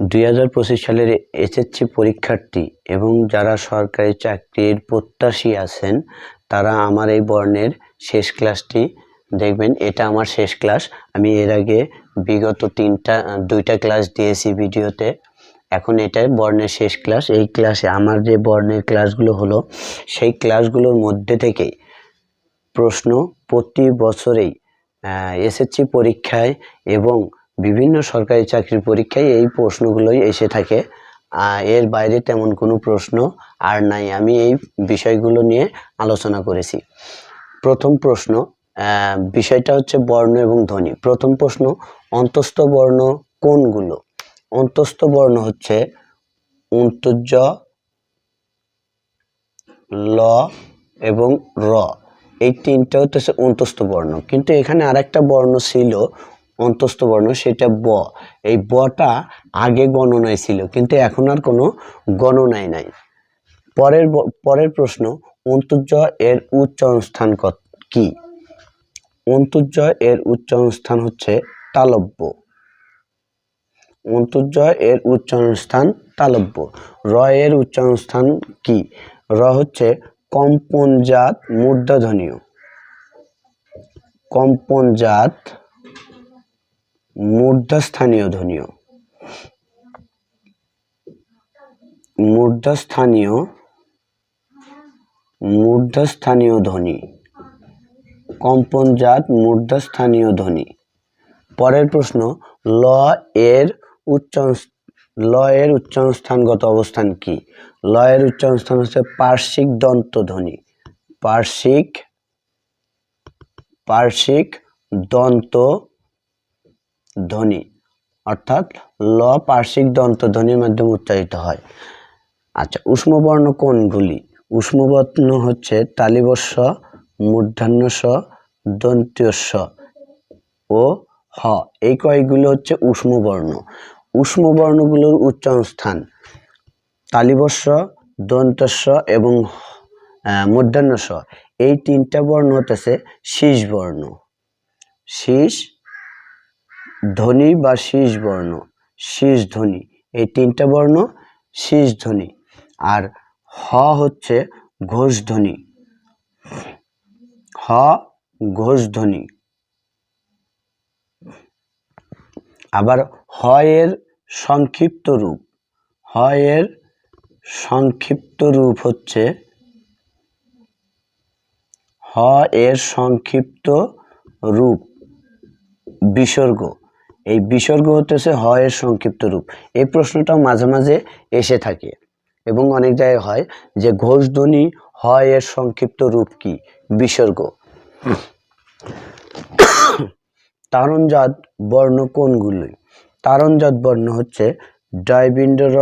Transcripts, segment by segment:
দুই হাজার পঁচিশ সালের এসএসসি পরীক্ষার্থী এবং যারা সরকারি চাকরির প্রত্যাশী আছেন, তারা আমার এই বর্ণের শেষ ক্লাসটি দেখবেন। এটা আমার শেষ ক্লাস। আমি এর আগে বিগত তিনটা, দুইটা ক্লাস দিয়েছি ভিডিওতে। এখন এটা বর্ণের শেষ ক্লাস। এই ক্লাসে আমার যে বর্ণের ক্লাসগুলো হলো, সেই ক্লাসগুলোর মধ্যে থেকেই প্রশ্ন প্রতি বছরেই এসএসসি পরীক্ষায় এবং বিভিন্ন সরকারি চাকরির পরীক্ষায় এই প্রশ্নগুলোই এসে থাকে। এর বাইরে তেমন কোনো প্রশ্ন আর নাই। আমি এই বিষয়গুলো নিয়ে আলোচনা করেছি। প্রথম প্রশ্ন বিষয়টা হচ্ছে বর্ণ এবং ধ্বনি। প্রথম প্রশ্ন, অন্তস্থ বর্ণ কোনগুলো? অন্তস্থ বর্ণ হচ্ছে উন্তর্য ল এবং র। এই তিনটা হচ্ছে অন্তস্থ বর্ণ। কিন্তু এখানে আরেকটা বর্ণ ছিল অন্তস্থ বর্ণ সেটা ব। এই বটা আগে গণনায় ছিল, কিন্তু এখন আর কোনো গণনায় নাই। পরের পরের প্রশ্ন অন্তর্য এর উচ্চারণ স্থান কি? অন্তর্য এর উচ্চারণ স্থান হচ্ছে তালব্য। অন্তর্য এর উচ্চারণ স্থান তালব্য। র এর উচ্চারণ স্থান কি? র হচ্ছে কম্পনজাত মূর্ধধ্বনীয় কম্পনজাত মূর্ধস্থানীয় ধ্বনীয় মূর্ধস্থানীয় মূর্ধস্থানীয় ধ্বনি কম্পনজাত মূর্ধস্থানীয় ধ্বনি পরের প্রশ্ন, ল এর উচ্চারণ, ল এর উচ্চারণ স্থানগত অবস্থান কি? ল এর উচ্চারণ স্থান হচ্ছে পার্শ্বিক দন্ত ধ্বনি পার্শ্বিক পার্শ্বিক দন্ত ধ্বনি, অর্থাৎ ল পার্শ্বিক দন্ত ধ্বনির মাধ্যমে উচ্চারিত হয়। আচ্ছা উষ্মবর্ণ কোনগুলি উষ্মবর্ণ হচ্ছে তালিবস্য মূর্ধান্যস্ব, দন্ত্যস্ব ও হ। এই কয়গুলো হচ্ছে উষ্ম বর্ণ উষ্ম উচ্চারণ স্থান তালিবস্য দন্তস্ব এবং মূর্ধন্যস্ব। এই তিনটা বর্ণ হতেছে শীষ বর্ণ শীষ ধ্বনি বা শীষ বর্ণ। শীষ ধ্বনি। এই তিনটা বর্ণ শীষ ধ্বনি। আর হ হচ্ছে ঘোষ ধ্বনি। হ, ঘোষ ধ্বনি। আবার হয়ের সংক্ষিপ্ত রূপ। হয়ের সংক্ষিপ্ত রূপ হচ্ছে হ এর সংক্ষিপ্ত রূপ, বিসর্গ। এই বিসর্গ হতেছে হ এর সংক্ষিপ্ত রূপ। এই প্রশ্নটাও মাঝে মাঝে এসে থাকে এবং অনেক জায়গায় হয় যে ঘোষধ্বনি হ এর সংক্ষিপ্ত রূপ কি? বিসর্গ। তারণজাত বর্ণ কোনগুলি? তারণজাত বর্ণ হচ্ছে ডয়বিন্ড র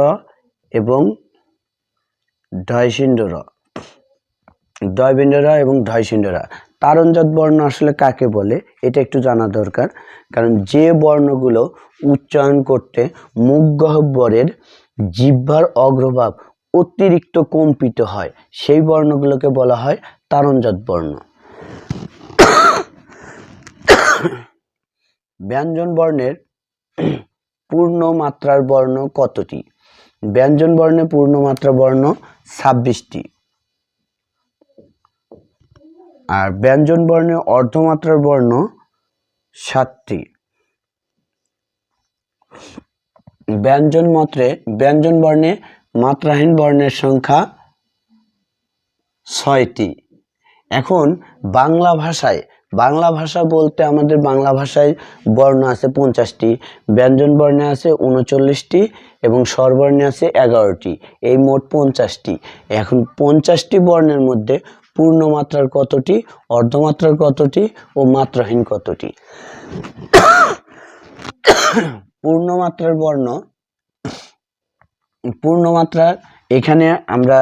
এবং ডয়সিন্ড র র এবং ডয়সিন্ড তারণজাত বর্ণ আসলে কাকে বলে, এটা একটু জানা দরকার। কারণ যে বর্ণগুলো উচ্চারণ করতে মুখ গহ্বরের জিহ্বার অগ্রভাগ অতিরিক্ত কম্পিত হয়, সেই বর্ণগুলোকে বলা হয় তারণজাত বর্ণ। ব্যঞ্জন বর্ণের পূর্ণ মাত্রার বর্ণ কতটি ব্যঞ্জন বর্ণে পূর্ণ মাত্রা বর্ণ ছাব্বিশটি আর ব্যঞ্জন বর্ণে অর্ধমাত্রার বর্ণ সাতটি। ব্যঞ্জন মত্রে, ব্যঞ্জন বর্ণে মাত্রাহীন বর্ণের সংখ্যা ছয়টি। এখন বাংলা ভাষায়, বাংলা ভাষা বলতে আমাদের বাংলা ভাষায় বর্ণ আছে পঞ্চাশটি, ব্যঞ্জন বর্ণে আছে উনচল্লিশটি এবং স্বরবর্ণে আছে এগারোটি, এই মোট পঞ্চাশটি। এখন পঞ্চাশটি বর্ণের মধ্যে পূর্ণমাত্রার কতটি, অর্ধমাত্রার কতটি ও মাত্রাহীন কতটি? পূর্ণমাত্রার বর্ণ, পূর্ণমাত্রার এখানে আমরা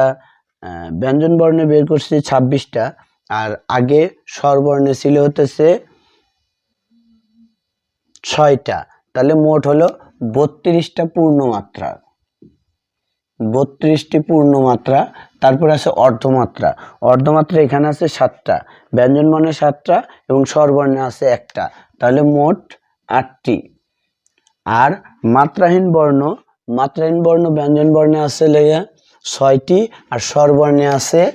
ব্যঞ্জন বর্ণে বের করছি ছাব্বিশটা, আর আগে স্বরবর্ণে ছিল হতেছে ছয়টা, তাহলে মোট হলো বত্রিশটা পূর্ণমাত্রা বত্রিশটি পূর্ণমাত্রা, তারপর আছে অর্ধমাত্রা। অর্ধমাত্রা এখানে আছে সাতটা। ব্যঞ্জন বর্ণে সাতটা এবং স্বরবর্ণে আছে একটা। তাহলে মোট আটটি। আর মাত্রাহীন বর্ণ মাত্রায়ণ বর্ণ ব্যঞ্জন বর্ণে আছে লেগে ছয়টি, আর স্বরবর্ণে আছে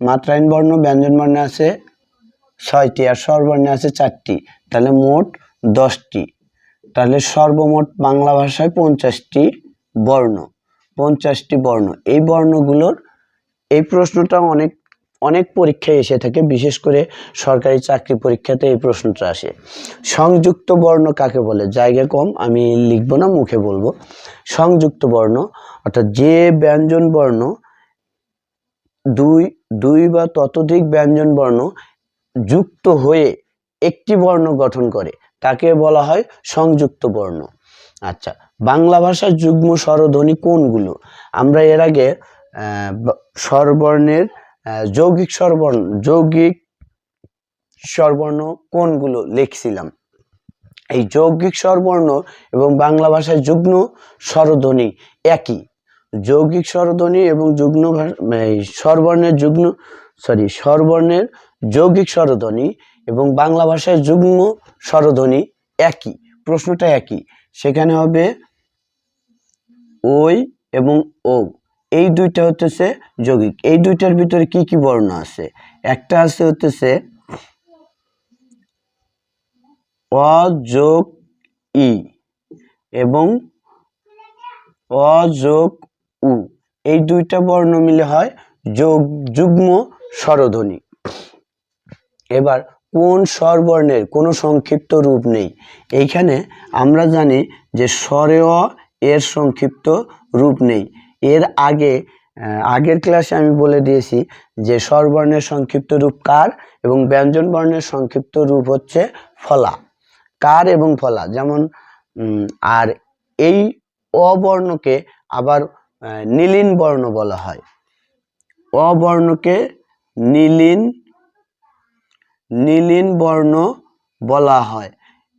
মাত্রায়ণ বর্ণ ব্যঞ্জন বর্ণে আছে ছয়টি, আর স্বরবর্ণে আছে চারটি। তাহলে মোট দশটি। তাহলে সর্বমোট বাংলা ভাষায় পঞ্চাশটি বর্ণ। পঞ্চাশটি বর্ণ। এই বর্ণগুলোর, এই প্রশ্নটা অনেক অনেক পরীক্ষায় এসে থাকে, বিশেষ করে সরকারি চাকরি পরীক্ষাতে এই প্রশ্নটা আসে। সংযুক্ত বর্ণ কাকে বলে? জায়গা কম, আমি লিখব না, মুখে বলব। সংযুক্ত বর্ণ, অর্থাৎ যে ব্যঞ্জন বর্ণ, দুই দুই বা ততোধিক ব্যঞ্জন বর্ণ যুক্ত হয়ে একটি বর্ণ গঠন করে, তাকে বলা হয় সংযুক্ত বর্ণ। আচ্ছা বাংলা ভাষার যুগ্ম স্বরধ্বনি কোনগুলো? আমরা এর আগে স্বরবর্ণের যৌগিক স্বরবর্ণ যৌগিক স্বরবর্ণ কোনগুলো লিখছিলাম? এই যৌগিক স্বরবর্ণ এবং বাংলা ভাষায় যুগ্ম স্বরধ্বনি একই। যৌগিক স্বরধ্বনি এবং যুগ্ম স্বরবর্ণের যুগ্ম সরি স্বরবর্ণের যৌগিক স্বরধ্বনি এবং বাংলা ভাষায় যুগ্ম স্বরধ্বনি একই। প্রশ্নটা একই। সেখানে হবে ওই এবং ও। এই দুইটা হতেছে যৌগিক। এই দুইটার ভিতরে কি কি বর্ণ আছে? একটা আছে হতেছে অযোগ ই এবং অযোগ উ এই দুইটা বর্ণ মিলে হয় যোগ যুগ্ম স্বরধ্বনি এবার কোন স্বরবর্ণের কোনো সংক্ষিপ্ত রূপ নেই। এইখানে আমরা জানি যে স্বরে অ এর সংক্ষিপ্ত রূপ নেই। এর আগে আগের ক্লাসে আমি বলে দিয়েছি যে স্বরবর্ণের সংক্ষিপ্ত রূপ কার এবং ব্যঞ্জন বর্ণের সংক্ষিপ্ত রূপ হচ্ছে ফলা। কার এবং ফলা, যেমন আর এই অবর্ণকে আবার নীলিন বর্ণ বলা হয়। অবর্ণকে নীলিন নীলিন বর্ণ বলা হয়।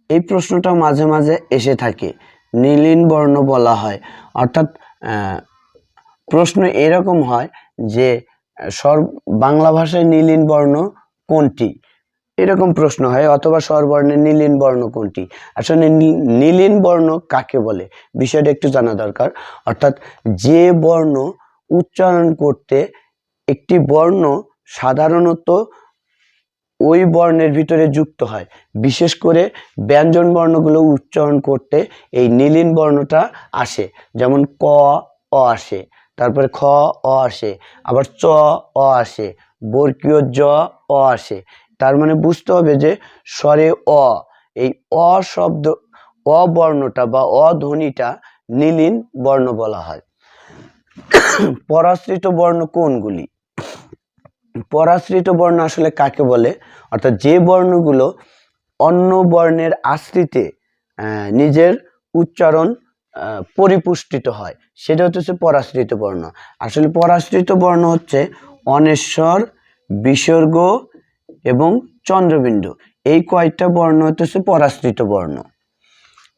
এই প্রশ্নটা মাঝে মাঝে এসে থাকে, নীলিন বর্ণ বলা হয়। অর্থাৎ প্রশ্ন এরকম হয় যে স্বর বাংলা ভাষায় নীলিন বর্ণ কোনটি? এরকম প্রশ্ন হয়, অথবা স্বরবর্ণের নীলিন বর্ণ কোনটি? আসলে নীলিন বর্ণ কাকে বলে? বিষয়টা একটু জানা দরকার। অর্থাৎ, যে বর্ণ উচ্চারণ করতে একটি বর্ণ সাধারণত ওই বর্ণের ভিতরে যুক্ত হয়। বিশেষ করে ব্যঞ্জন বর্ণগুলো উচ্চারণ করতে এই নীলিন বর্ণটা আসে। যেমন ক, অ আসে, তারপরে খ, অ আসে, আবার চ, অ আসে বর্কীয় জ, অ আসে। তার মানে বুঝতে হবে যে স্বরে অ, এই অ শব্দ, অ বর্ণটা বা অ ধ্বনিটা নীলিন বর্ণ বলা হয়। পরাশ্রিত বর্ণ কোনগুলি? পরাশ্রিত বর্ণ আসলে কাকে বলে? অর্থাৎ যে বর্ণগুলো অন্য বর্ণের আশ্রিতে নিজের উচ্চারণ পরিপুষ্টিত হয়, সেটা হচ্ছে পরাশ্রিত বর্ণ। আসলে পরাশ্রিত বর্ণ হচ্ছে অনেশ্বর, বিসর্গ এবং চন্দ্রবিন্দু। এই কয়েকটা বর্ণ হচ্ছে পরাশ্রিত বর্ণ।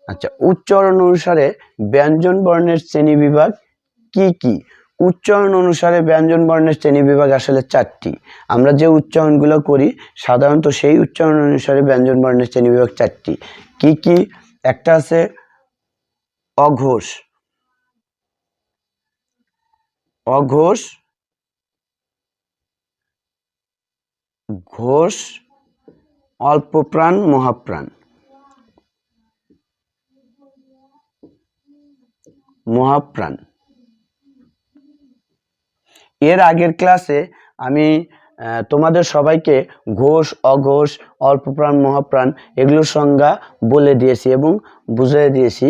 আচ্ছা উচ্চারণ অনুসারে ব্যঞ্জন বর্ণের শ্রেণি বিভাগ কি কি? উচ্চারণ অনুসারে ব্যঞ্জন বর্ণের শ্রেণি বিভাগ আসলে চারটি। আমরা যে উচ্চারণগুলো করি, সাধারণত সেই উচ্চারণ অনুসারে ব্যঞ্জন বর্ণের শ্রেণি বিভাগ চারটি। কি কি? একটা আছে অঘোষ। অঘোষ, ঘোষ অল্প প্রাণ মহাপ্রাণ। মহাপ্রাণ। এর আগের ক্লাসে আমি তোমাদের সবাইকে ঘোষ, অঘোষ, অল্পপ্রাণ, মহাপ্রাণ এগুলোর সংজ্ঞা বলে দিয়েছি এবং বুঝিয়ে দিয়েছি।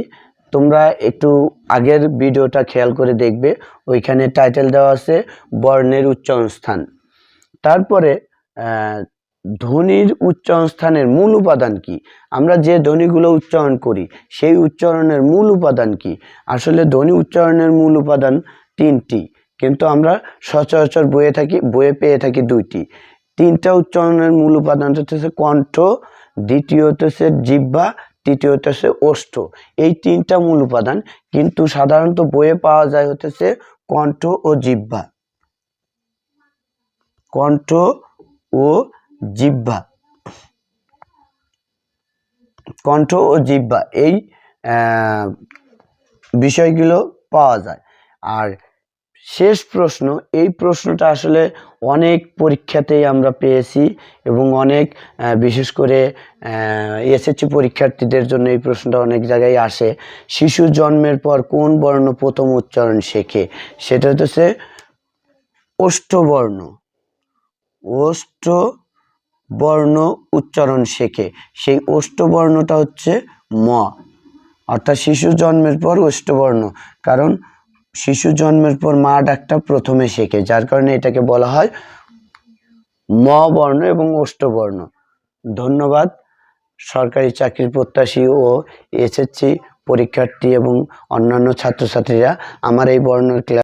তোমরা একটু আগের ভিডিওটা খেয়াল করে দেখবে। ওইখানে টাইটেল দেওয়া আছে, বর্ণের উচ্চারণ স্থান। তারপরে ধ্বনির উচ্চারণ স্থানের মূল উপাদান কি? আমরা যে ধ্বনিগুলো উচ্চারণ করি, সেই উচ্চারণের মূল উপাদান কি? আসলে ধ্বনি উচ্চারণের মূল উপাদান তিনটি। কিন্তু আমরা সচরাচর বইয়ে থাকি, বইয়ে পেয়ে থাকি দুইটি। তিনটা উচ্চারণের মূল উপাদান হচ্ছে কণ্ঠ, দ্বিতীয়ত হচ্ছে জিহ্বা, তৃতীয়ত হচ্ছে ওষ্ঠ। এই তিনটা মূল উপাদান কিন্তু সাধারণত বইয়ে পাওয়া যায় হচ্ছে কণ্ঠ ও জিব্বা কণ্ঠ ও জিব্বা কণ্ঠ ও জিব্বা এই বিষয়গুলো পাওয়া যায়। আর শেষ প্রশ্ন, এই প্রশ্নটা আসলে অনেক পরীক্ষাতেই আমরা পেয়েছি এবং অনেক বিশেষ করে এসএসসি পরীক্ষার্থীদের জন্য এই প্রশ্নটা অনেক জায়গায় আসে। শিশু জন্মের পর কোন বর্ণ প্রথম উচ্চারণ শেখে? সেটা হচ্ছে অষ্টবর্ণ। অষ্ট বর্ণ উচ্চারণ শেখে। সেই অষ্টবর্ণটা হচ্ছে ম। অর্থাৎ শিশু জন্মের পর অষ্টবর্ণ। কারণ শিশু জন্মের পর মা ডাকটা প্রথমে শেখে, যার কারণে এটাকে বলা হয় ম বর্ণ এবং অষ্টবর্ণ। ধন্যবাদ। সরকারি চাকরির প্রত্যাশী ও এসএসসি পরীক্ষার্থী এবং অন্যান্য ছাত্রছাত্রীরা আমার এই বর্ণের ক্লাস